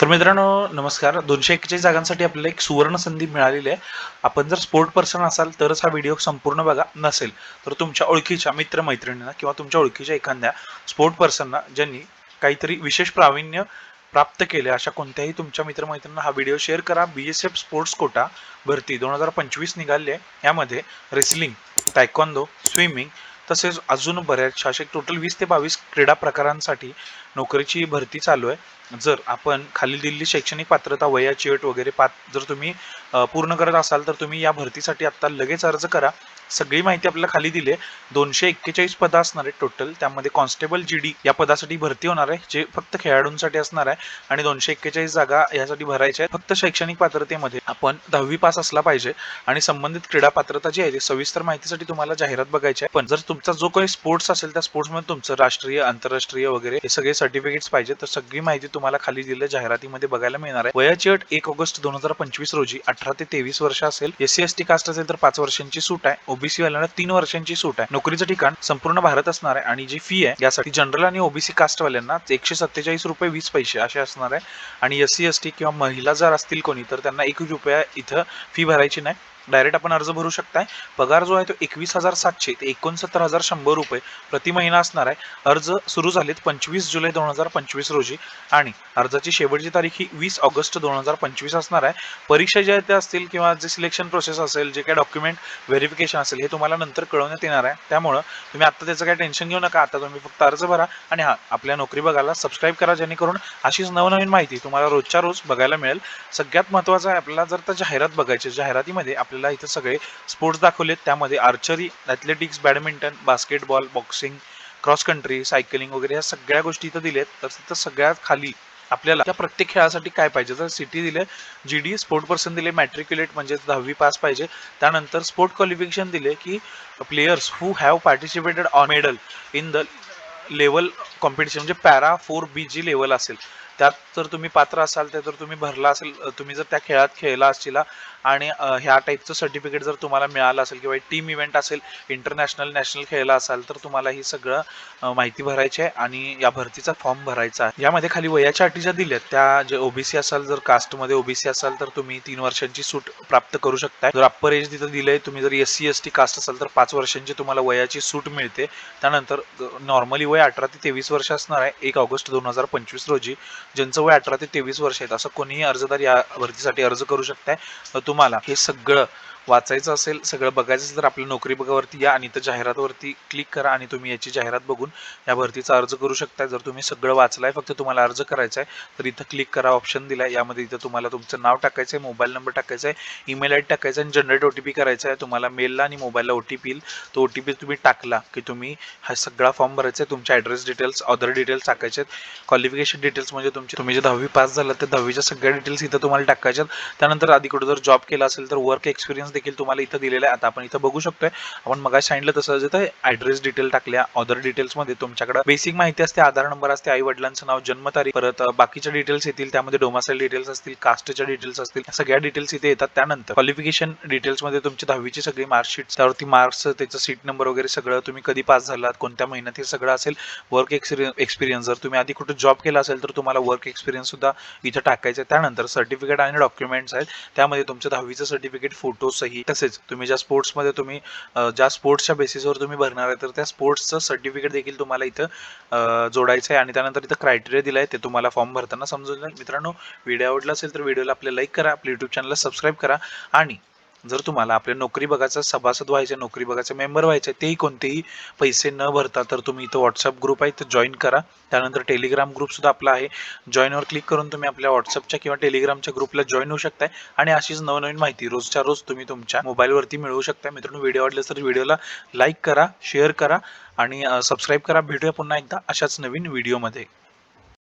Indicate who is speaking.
Speaker 1: तर मित्रांनो नमस्कार. दोनशे एक्केचाळीस जागांसाठी आपल्याला एक सुवर्ण संधी मिळालेली आहे. आपण जर स्पोर्ट पर्सन असाल तरच हा व्हिडिओ संपूर्ण बघा नसेल तर तुमच्या ओळखीच्या मित्रमैत्रिणींना किंवा तुमच्या ओळखीच्या एखाद्या स्पोर्ट पर्सनना ज्यांनी काहीतरी विशेष प्रावीण्य प्राप्त केले अशा कोणत्याही तुमच्या मित्रमैत्रिणींना हा व्हिडिओ शेअर करा. B S F sports quota भरती दोन हजार पंचवीस निघाली आहे. यामध्ये रेसलिंग टायकॉन्डो स्विमिंग तसेच अजून बऱ्याचशा असे टोटल वीस ते बावीस क्रीडा प्रकारांसाठी नोकरीची भरती चालू आहे. जर आपण खाली दिलेली शैक्षणिक पात्रता वयाची अट वगैरे पात जर तुम्ही पूर्ण करत असाल तर तुम्ही या भरतीसाठी आत्ता लगेच अर्ज करा. सगळी माहिती आपल्याला खाली दिली आहे. दोनशे एक्केचाळीस पदं असणार आहे टोटल त्यामध्ये कॉन्स्टेबल जी डी या पदासाठी भरती होणार आहे जे फक्त खेळाडूंसाठी असणार आहे. आणि दोनशे एक्केचाळीस जागा यासाठी भरायच्या आहेत. फक्त शैक्षणिक पात्रतेमध्ये आपण दहावी पास असला पाहिजे. आणि संबंधित क्रीडा पात्रता जी आहे ती सविस्तर माहितीसाठी तुम्हाला जाहिरात बघायची आहे. पण जर तुमचा जो काही स्पोर्ट्स असेल त्या स्पोर्ट्समध्ये तुमचं राष्ट्रीय आंतरराष्ट्रीय वगैरे हे सगळे सर्टिफिकेट्स पाहिजे. तर सगळी माहिती तुम्हाला खाली दिलेल्या जाहिरातीमध्ये बघायला मिळणार आहे. वयाची अट एक ऑगस्ट दोन हजार पंचवीस रोजी अठरा ते तेवीस वर्ष असेल. S C S T caste असेल तर पाच वर्षांची सूट आहे. ओबीसी वाल्यांना तीन वर्षांची सूट आहे. नोकरीचं ठिकाण संपूर्ण भारत असणार आहे आणि जी फी आहे यासाठी जनरल आणि ओबीसी कास्ट वाल्यांना एकशे सत्तेचाळीस रुपये वीस पैसे असे असणार आहे. आणि एस सी एस टी किंवा महिला जर असतील कोणी तर त्यांना एक रुपया इथं फी भरायची नाही. डायरेक्ट आपण अर्ज भरू शकताय. पगार जो आहे तो एकवीस हजार सातशे ते एकोणसत्तर हजार शंभर रुपये प्रति महिना असणार आहे. अर्ज सुरू झालेत पंचवीस जुलै दोन हजार पंचवीस रोजी आणि अर्जाची शेवटची तारीख ही वीस ऑगस्ट दोन हजार पंचवीस असणार आहे. परीक्षा ज्या त्या असतील किंवा जे सिलेक्शन प्रोसेस असेल जे काही डॉक्युमेंट व्हेरिफिकेशन असेल हे तुम्हाला नंतर कळवण्यात येणार आहे. त्यामुळं तुम्ही आता त्याचं काही टेन्शन घेऊ नका. आता तुम्ही फक्त अर्ज भरा आणि हा आपल्या नोकरी बघायला सबस्क्राईब करा जेणेकरून अशीच नवनवीन माहिती तुम्हाला रोजच्या रोज बघायला मिळेल. सगळ्यात महत्त्वाचं आहे आपल्याला जर तर जाहिरात बघायची जाहिरातीमध्ये आपल्या आपल्याला इथं सगळे स्पोर्ट्स दाखवलेत. त्यामध्ये archery athletics badminton basketball boxing cross country cycling वगैरे ह्या सगळ्या गोष्टी इथं दिल्यात. तर तिथं सगळ्यात खाली आपल्याला त्या प्रत्येक खेळासाठी काय पाहिजे? तर सिटी दिले जी डी स्पोर्ट पर्सन दिले मॅट्रिक्युलेट म्हणजे दहावी पास पाहिजे. त्यानंतर स्पोर्ट क्वालिफिकेशन दिले की players who have participated on medal in the level competition म्हणजे para four B G level असेल. त्यात जर तुम्ही पात्र असाल तर तुम्ही भरला असेल तुम्ही जर त्या खेळात खेळला असतील आणि ह्या टाईपचं सर्टिफिकेट जर तुम्हाला मिळालं असेल किंवा टीम इव्हेंट असेल इंटरनॅशनल नॅशनल खेळला असाल तर तुम्हाला ही सगळं माहिती भरायची आहे आणि या भरतीचा फॉर्म भरायचा आहे. यामध्ये खाली वयाच्या अटी ज्या दिल्यात त्या जे ओबीसी असाल जर कास्टमध्ये ओबीसी असाल तर तुम्ही तीन वर्षांची सूट प्राप्त करू शकता जर अप्पर एज तिथं दिलंय तुम्ही जर S C S T caste असाल तर पाच वर्षांची तुम्हाला वयाची सूट मिळते. त्यानंतर नॉर्मली वय अठरा ते तेवीस वर्ष असणार आहे एक ऑगस्ट दोन हजार पंचवीस रोजी. ज्यांचं वय अठरा ते तेवीस वर्ष आहेत असं कोणीही अर्जदार या भरतीसाठी अर्ज करू शकताय. तर तुम्हाला हे सगळं वाचायचं असेल सगळं बघायचं असेल तर आपल्या नोकरी बघावरती या आणि इथं जाहिरातवरती क्लिक करा आणि तुम्ही याची जाहिरात बघून या भरतीचा अर्ज करू शकता जर तुम्ही सगळं वाचलाय फक्त तुम्हाला अर्ज करायचा आहे तर इथं क्लिक करा ऑप्शन दिला यामध्ये इथं तुम्हाला तुमचं नाव टाकायचं आहे मोबाईल नंबर टाकायचा आहे ईमेल आय टाकायचा आहे आणि जनरेट ओ टी पी करायचा आहे तुम्हाला मेलला आणि मोबाईलला ओ टी पी येईल. तो ओ टी पी तुम्ही टाकला की तुम्ही हा सगळा फॉर्म भरायचा आहे तुमच्या ॲड्रेस डिटेल्स अदर डिटेल्स टाकायचे आहेत क्वालिफिकेशन डिटेल्स म्हणजे तुमची तुम्ही जे दहावी पास झाला तर दहावीच्या सगळ्या डिटेल्स इथं तुम्हाला टाकायच्या त्यानंतर आधी कुठं जर जॉब केला असेल तर वर्क एक्सपिरियन्स देखील तुम्हाला इथं दिलेला आहे. आता आपण इथं बघू शकतोय. आपण मग सांगितलं तसं तर ॲड्रेस डिटेल टाकल्या ऑदर डिटेल्समध्ये तुमच्याकडे बेसिक माहिती असते आधार नंबर असते आई वडिलांचं नाव जन्मतारीख परत बाकीच्या डिटेल्स येतील त्यामध्ये डोमासाईल डिटेल्स असतील कास्टच्या डिटेल्स असतील सगळ्या डिटेल्स इथे येतात. त्यानंतर क्वालिफिकेशन डिटेल्समध्ये तुमची दहावीची सगळी मार्कशीट त्यावरती मार्क्स त्याचं सीट नंबर वगैरे सगळं तुम्ही कधी पास झालात कोणत्या महिन्यात हे सगळं असेल वर्क एक्सपिरियन्स जर तुम्ही आधी कुठे जॉब केला असेल तर तुम्हाला वर्क एक्सपिरियन्स सुद्धा इथं टाकायचं आहे. त्यानंतर सर्टिफिकेट आणि डॉक्युमेंट्स आहेत. त्यामध्ये तुमचं दहावीचं सर्टिफिकेट फोटो सही तसेच तुम्ही ज्या स्पोर्ट्समध्ये तुम्ही ज्या स्पोर्ट्सच्या बेसिसवर तुम्ही भरणार आहे तर त्या स्पोर्ट्सचं सर्टिफिकेट देखील तुम्हाला इथं जोडायचं आहे. आणि त्यानंतर इथं क्रायटेरिया दिला आहे ते तुम्हाला फॉर्म भरताना समजून जाईल. मित्रांनो व्हिडिओ आवडला असेल तर व्हिडिओला आपल्या लाईक करा. आपल्या युट्यूब चॅनलला सबस्क्राईब करा. आणि जर तुम्हाला आपल्या नोकरी बघायचा सभासद व्हायचं नोकरी बघायचे मेंबर व्हायचे तेही कोणतेही पैसे न भरता तर तुम्ही इथं व्हॉट्सअप ग्रुप आहे तर जॉईन करा. त्यानंतर टेलिग्राम ग्रुप सुद्धा आपला आहे. जॉईनवर क्लिक करून तुम्ही आपल्या व्हॉट्सअपच्या किंवा टेलिग्रामच्या ग्रुपला जॉईन होऊ शकताय. आणि अशीच नवनवीन माहिती रोजच्या रोज तुम्ही तुमच्या मोबाईलवरती मिळवू शकता मित्रांनो व्हिडिओ आवडले तर व्हिडिओला लाईक करा शेअर करा आणि सबस्क्राईब करा. भेटूया पुन्हा एकदा अशाच नवीन व्हिडिओमध्ये